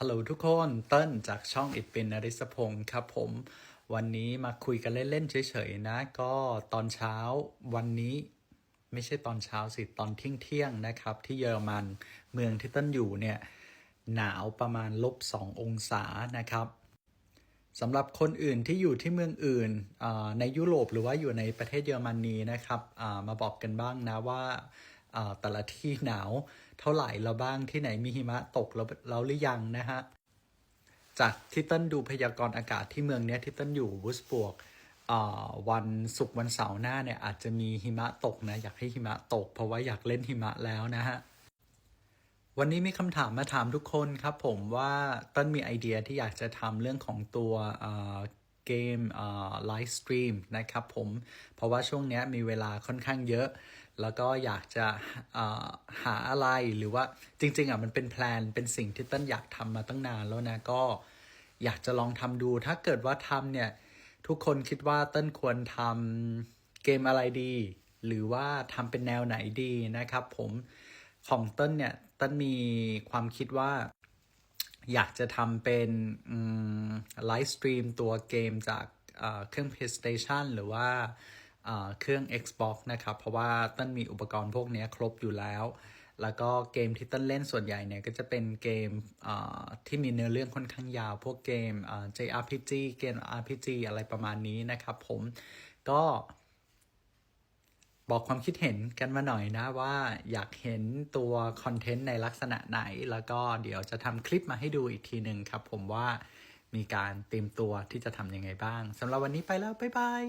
ฮัลโหลทุกคนเติ้ลจากช่องอิดเป็นนริศพงศ์ครับผมวันนี้มาคุยกันเล่น ๆ เฉย ๆ นะ ก็ตอนเช้าวันนี้ไม่ใช่ตอนเช้าสิ ตอนเที่ยง ๆ นะครับ ที่เยอรมันเมืองที่เติ้ลอยู่เนี่ย หนาวประมาณลบสององศานะครับสำหรับคนอื่นที่อยู่ที่เมืองอื่นในยุโรปหรือว่าอยู่ในประเทศเยอรมนีนะครับมาบอกกันบ้างนะว่า แต่ละที่หนาวเท่าไหร่แล้วบ้างที่ไหนมีหิมะตกแล้วแล้วหรือยังนะฮะจากที่ต้นดูพยากรณ์อากาศที่เมืองเนี้ยที่ต้นอยู่วูสบวกอ่าวันศุกร์วันเสาร์หน้าเนี่ยอาจจะมีหิมะตกนะอยากให้หิมะตก เพราะว่าอยากเล่นหิมะแล้วนะฮะวันนี้มีคำถามมาถามทุกคนครับผมว่าต้นมีไอเดียที่อยากจะทำเรื่องของตัว เกมไลฟ์สตรีมนะครับผมเพราะว่าช่วงนี้มีเวลาค่อนข้างเยอะ แล้วก็อยากจะหาอะไรหรือว่าจริง ๆอะมันเป็นแพลนเป็นสิ่งที่ต้นอยากทำมาตั้งนานแล้วนะก็อยากจะลองทำดู ถ้าเกิดว่าทำเนี่ย ทุกคนคิดว่าต้นควรทำเกมอะไรดี หรือว่าทำเป็นแนวไหนดีนะครับผมของต้นเนี่ยต้นมีความคิดว่า อยากจะทำเป็นไลฟ์สตรีมตัวเกมจากเครื่อง PlayStation หรือว่าเอ่อเครื่อง Xbox นะครับ เพราะว่าต้นมีอุปกรณ์พวกนี้ครบอยู่แล้ว แล้วก็เกมที่ต้นเล่นส่วนใหญ่เนี่ย ก็จะเป็นเกมที่มีเนื้อเรื่องค่อนข้างยาว พวกเกมเอ่อ JRPG เกม RPG อะไรประมาณนี้นะครับผมก็ บอกความคิดเห็นกันมาหน่อยนะว่าอยากเห็นตัวคอนเทนต์ในลักษณะไหน แล้วก็เดี๋ยวจะทำคลิปมาให้ดูอีกทีหนึ่งครับผมว่ามีการเตรียมตัวที่จะทำยังไงบ้างสำหรับวันนี้ไปแล้ว บ๊ายบาย